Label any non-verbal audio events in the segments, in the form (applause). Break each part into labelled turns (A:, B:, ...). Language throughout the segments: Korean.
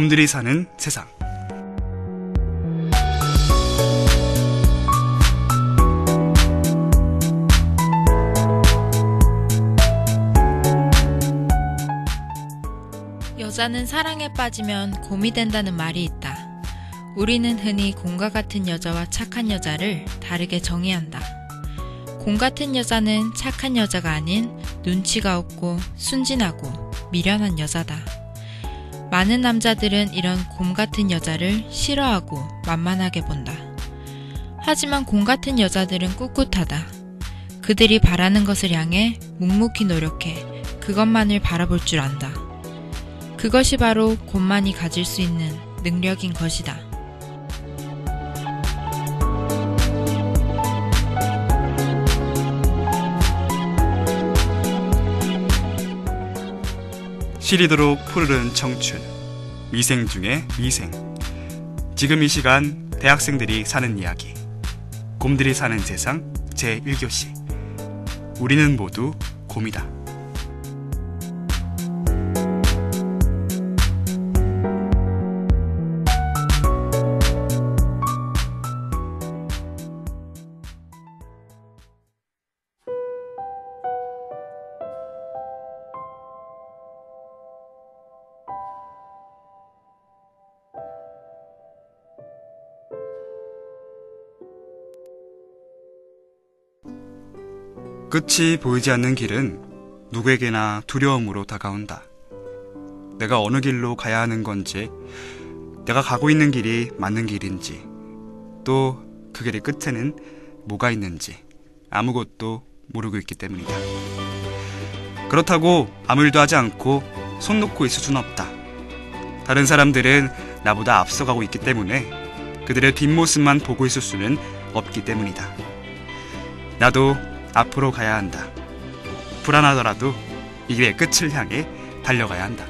A: 곰들이 사는 세상.
B: 여자는 사랑에 빠지면 곰이 된다는 말이 있다. 우리는 흔히 곰과 같은 여자와 착한 여자를 다르게 정의한다. 곰 같은 여자는 착한 여자가 아닌 눈치가 없고 순진하고 미련한 여자다. 많은 남자들은 이런 곰 같은 여자를 싫어하고 만만하게 본다. 하지만 곰 같은 여자들은 꿋꿋하다. 그들이 바라는 것을 향해 묵묵히 노력해 그것만을 바라볼 줄 안다. 그것이 바로 곰만이 가질 수 있는 능력인 것이다.
A: 시리도록 푸르른 청춘. 미생 중에 미생. 지금 이 시간 대학생들이 사는 이야기. 곰들이 사는 세상 제1교시. 우리는 모두 곰이다. 끝이 보이지 않는 길은 누구에게나 두려움으로 다가온다. 내가 어느 길로 가야 하는 건지, 내가 가고 있는 길이 맞는 길인지, 또 그 길의 끝에는 뭐가 있는지 아무것도 모르고 있기 때문이다. 그렇다고 아무 일도 하지 않고 손 놓고 있을 수는 없다. 다른 사람들은 나보다 앞서가고 있기 때문에 그들의 뒷모습만 보고 있을 수는 없기 때문이다. 나도 앞으로 가야 한다. 불안하더라도 이 길의 끝을 향해 달려가야 한다.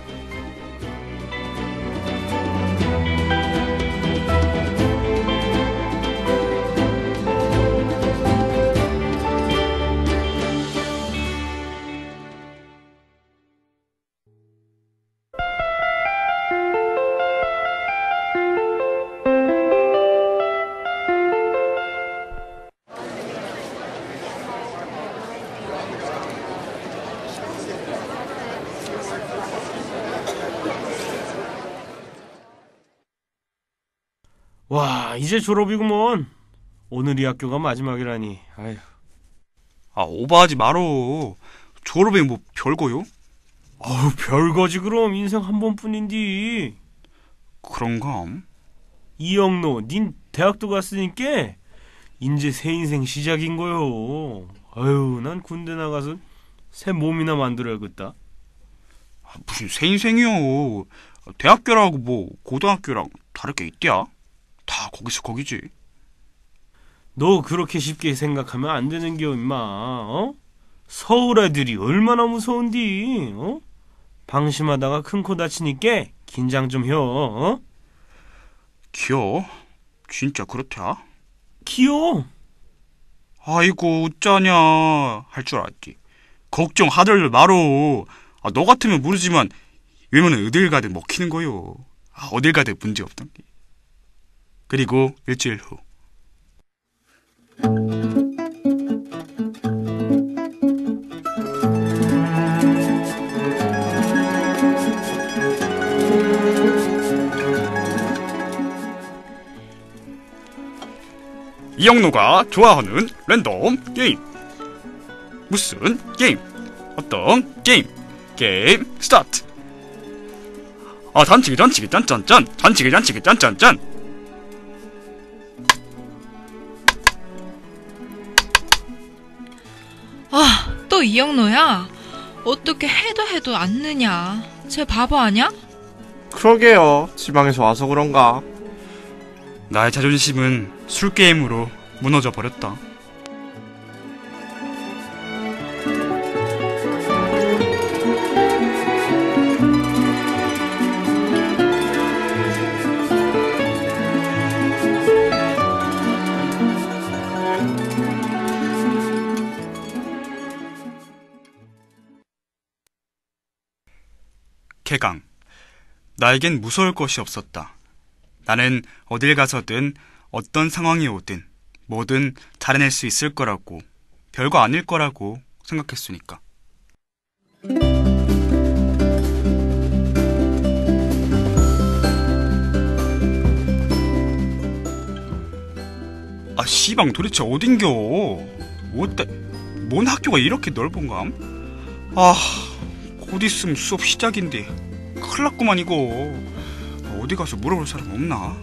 C: 이제 졸업이구먼. 오늘 이 학교가 마지막이라니. 아휴.
A: 아, 오버하지 말어. 졸업이 뭐 별거요?
C: 어우, 별거지 그럼 인생 한 번뿐인디.
A: 그런감.
C: 이영노, 닌 대학도 갔으니까 이제 새 인생 시작인 거요. 아유, 난 군대 나가서 새 몸이나 만들어야겠다.
A: 아, 무슨 새 인생이요. 대학교라고 뭐 고등학교랑 다를 게 있대야? 다 거기서 거기지.
C: 너 그렇게 쉽게 생각하면 안 되는 겨, 임마. 어? 서울 애들이 얼마나 무서운디, 어? 방심하다가 큰 코 다치니까 긴장 좀 혀, 어?
A: 귀여워. 진짜 그렇대야?
C: 귀여워.
A: 아이고 어쩌냐 할 줄 알았지. 걱정하들 말어. 아, 너 같으면 모르지만 외모는 어딜 가든 먹히는 거요. 아, 어딜 가든 문제 없던 게. 그리고 일주일 후. 이영노가 좋아하는 랜덤 게임. 무슨 게임? 어떤 게임? 게임 스타트. 아 단치기 단치기 짠짠짠 단치기 단치기 짠짠짠
B: 아, 또 이영노야? 어떻게 해도 해도 안 느냐? 쟤 바보 아냐?
D: 그러게요. 지방에서 와서 그런가.
A: 나의 자존심은 술 게임으로 무너져 버렸다. 개강. 나에겐 무서울 것이 없었다. 나는 어딜 가서든 어떤 상황이 오든 뭐든 잘해낼 수 있을 거라고 별거 아닐 거라고 생각했으니까. 아 씨방 도대체 어딘겨? 뭐때? 뭔 학교가 이렇게 넓은감? 아, 곧 있으면 수업 시작인데 큰일 났구만 이거. 어디 가서 물어볼 사람 없나?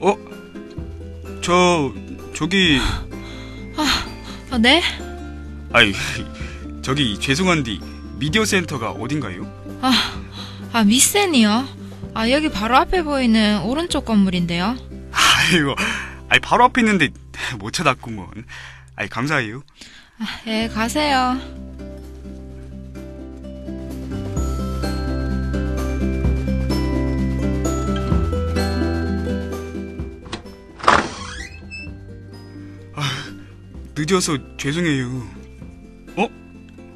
A: 어? 저 저기
B: 아, 네?
A: 아이 저기 죄송한데 미디어 센터가 어딘가요?
B: 아, 미센이요? 아, 여기 바로 앞에 보이는 오른쪽 건물인데요.
A: 아이고, 아이 바로 앞에 있는데 못 찾았구먼. 아이 감사해요.
B: 예, 가세요.
A: 늦어서 죄송해요.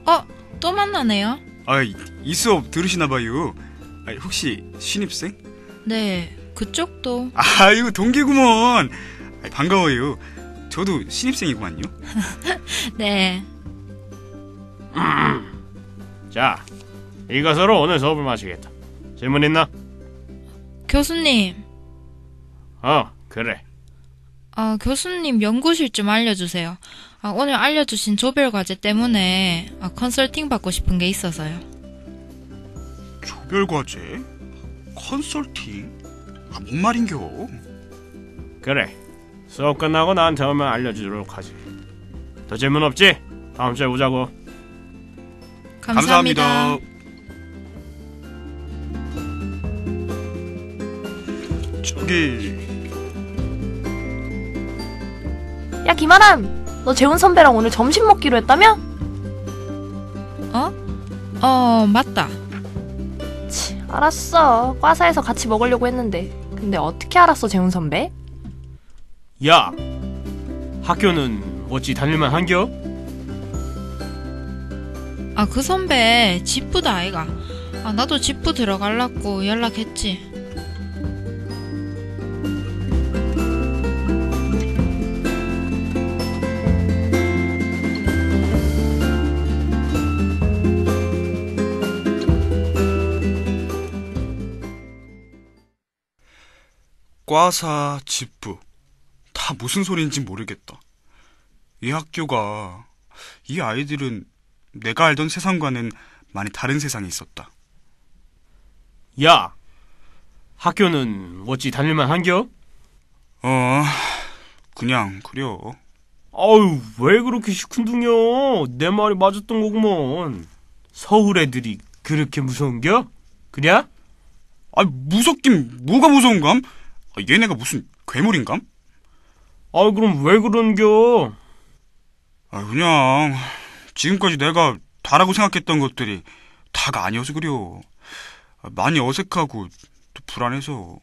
B: 어, 또 만나네요?
A: 아 이 이 수업 들으시나 봐요. 아이 혹시 신입생?
B: 네, 그쪽도.
A: 아이고 동기구먼. 반가워요. 저도 신입생이구만요. (laughs)
B: 네.
C: 자, 이것으로 오늘 수업을 마치겠다. 질문 있나?
B: 교수님,
C: 어, 그래.
B: 아, 교수님 연구실 좀 알려주세요. 아, 오늘 알려주신 조별 과제 때문에 아, 컨설팅 받고 싶은 게 있어서요.
A: 조별 과제? 컨설팅? 아, 뭔 말인겨?
C: 그래. 수업 끝나고 나한테 오면 알려주도록 하지. 더 질문 없지? 다음 주에 보자고.
B: 감사합니다.
A: 저기
E: 야 김아람 너 재훈 선배랑 오늘 점심 먹기로 했다며?
B: 어? 어, 맞다.
E: 치, 알았어 과사에서 같이 먹으려고 했는데 근데 어떻게 알았어 재훈 선배?
C: 야, 학교는 어찌 다닐만 한겨?
B: 아, 그 선배 집부다 아이가. 아, 나도 집부 들어갈라고 연락했지.
A: 과사 집부 다 무슨 소리인지 모르겠다. 이 학교가 이 아이들은 내가 알던 세상과는 많이 다른 세상에 있었다.
C: 야, 학교는 어찌 다닐만 한겨?
A: 어, 그냥 그려.
C: 아유, 왜 그렇게 시큰둥여? 내 말이 맞았던 거구먼. 서울 애들이 그렇게 무서운겨? 그냐?
A: 아, 무섭긴 뭐가 무서운감? 아, 얘네가 무슨 괴물인감?
C: 아, 그럼 왜 그런겨?
A: 아, 그냥 지금까지 내가 다라고 생각했던 것들이 다가 아니어서. 아, 많이 어색하고 또 불안해서.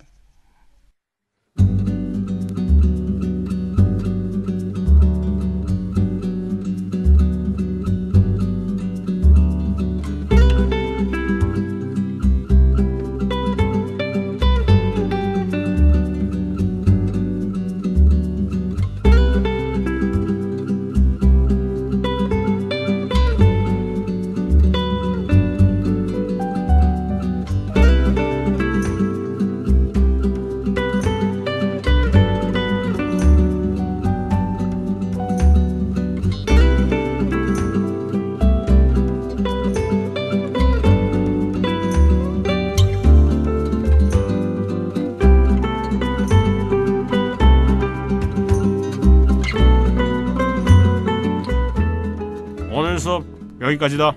C: 여기까지다.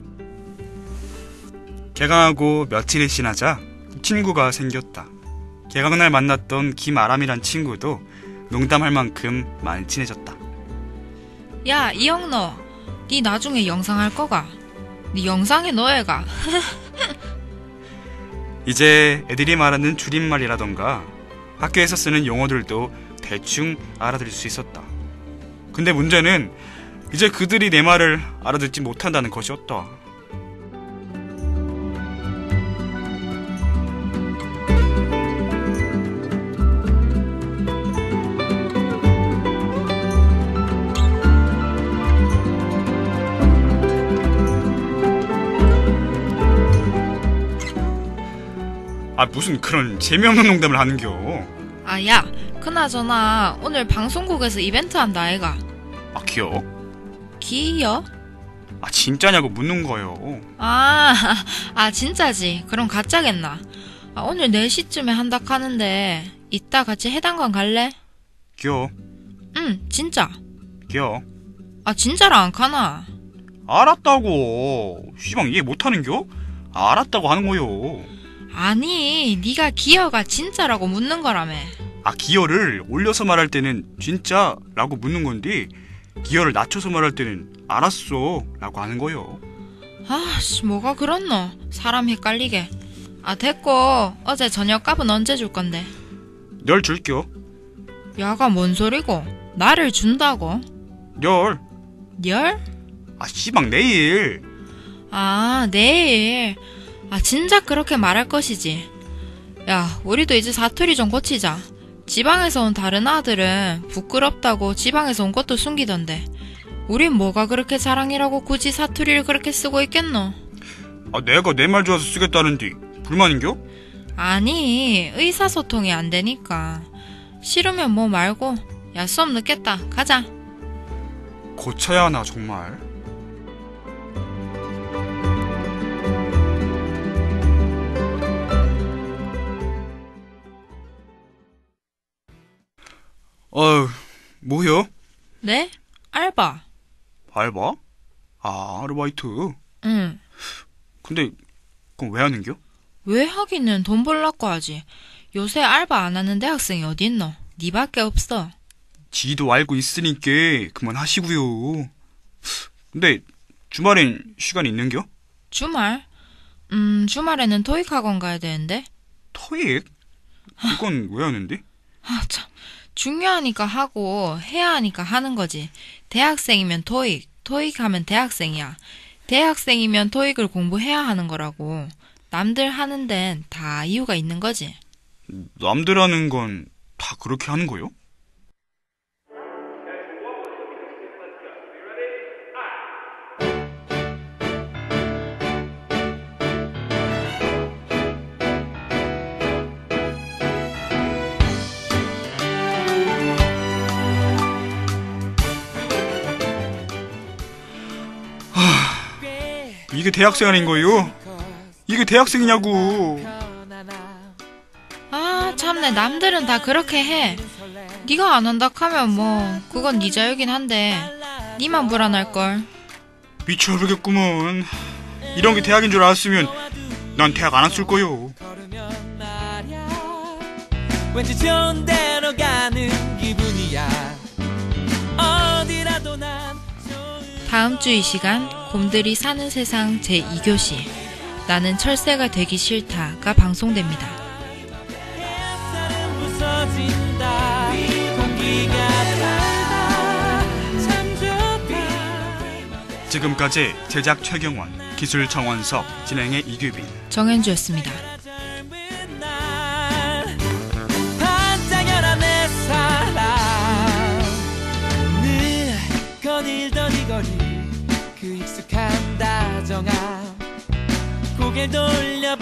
A: 개강하고 며칠이 지나자 친구가 생겼다. 개강날 만났던 김아람이란 친구도 농담할 만큼 많이 친해졌다.
B: 야, 이영너. 니 나중에 영상 할 거가. 니 영상에 넣어야가. (laughs)
A: 이제 애들이 말하는 줄임말이라던가 학교에서 쓰는 용어들도 대충 알아들을 수 있었다. 근데 문제는 이제 그들이 내 말을 알아듣지 못한다는 것이었다. 아 무슨 그런 재미없는 농담을 하는겨?
B: 아야 그나저나 오늘 방송국에서 이벤트 한다 애가.
A: 아 귀여워
B: 기여?
A: 아 진짜냐고 묻는 거요
B: 아, (laughs) 아, 진짜지. 그럼 가짜겠나. 아, 오늘 4시쯤에 한다 하는데, 이따 같이 해당관 갈래?
A: 귀여워
B: 응, 진짜.
A: 귀여워
B: 아, 진짜로 안 가나?
A: 알았다고 시방 이해 못하는겨? 알았다고 하는 거요
B: 아니, 네가 기여가 진짜라고 묻는 거라며.
A: 아 기어를 올려서 말할 때는 진짜라고 묻는 건데 기어를 낮춰서 말할 때는 알았어 라고 하는 거요
B: 아씨, 뭐가 그렇노? 사람 헷갈리게. 아, 됐고, 어제 저녁 값은 언제 줄 건데?
A: 열 줄겨
B: 야가 뭔 소리고? 나를 준다고?
A: 열
B: 열?
A: 아 씨방 내일
B: 아, 내일. 아, 진작 그렇게 말할 것이지. 야, 우리도 이제 사투리 좀 고치자. 지방에서 온 다른 아들은 부끄럽다고 지방에서 온 것도 숨기던데. 우린 뭐가 그렇게 자랑이라고 굳이 사투리를 그렇게 쓰고 있겠노?
A: 아 내가 내 말 좋아서 쓰겠다는데 불만인겨?
B: 아니, 의사소통이 안 되니까. 싫으면 뭐 말고. 야, 수업 늦겠다. 가자.
A: 고쳐야 하나 정말 어휴 뭐요?
B: 네? 알바.
A: 알바? 아 아르바이트
B: 응.
A: 근데 그럼 왜 하는겨?
B: 왜 하기는 돈 벌라고 하지. 요새 알바 안 하는 대학생이 어딨노? 니밖에 없어.
A: 지도 알고 있으니까 그만하시고요 근데 주말엔 시간 있는겨?
B: 주말? 음, 주말에는 토익 학원 가야 되는데.
A: 토익? 이건 왜 하는데?
B: 아, 참. 중요하니까 하고 해야 하니까 하는 거지. 대학생이면 토익, 토익 하면 대학생이야. 대학생이면 토익을 공부해야 하는 거라고. 남들 하는 데는 다 이유가 있는 거지.
A: 남들 하는 건 다 그렇게 하는 거요? 이게 대학생 아닌 거요? 이게 대학생이냐고.
B: 아, 참내 남들은 다 그렇게 해. 네가 안 한다 하면 뭐 그건 네 자유긴 한데 니만 불안할 걸.
A: 미쳐버리겠구먼. 이런 게 대학인 줄 알았으면 난 대학 안 왔을 거요.
F: 왠지 좋은 데로 가는 기분이야 어디라도 난 좋은
B: 다음 주 이 시간 곰들이 사는 세상 제 2교시 나는 철새가 되기 싫다가 방송됩니다.
A: 지금까지 제작 최경원, 기술 정원석, 진행의 이규빈.
B: 정현주였습니다.
F: 고개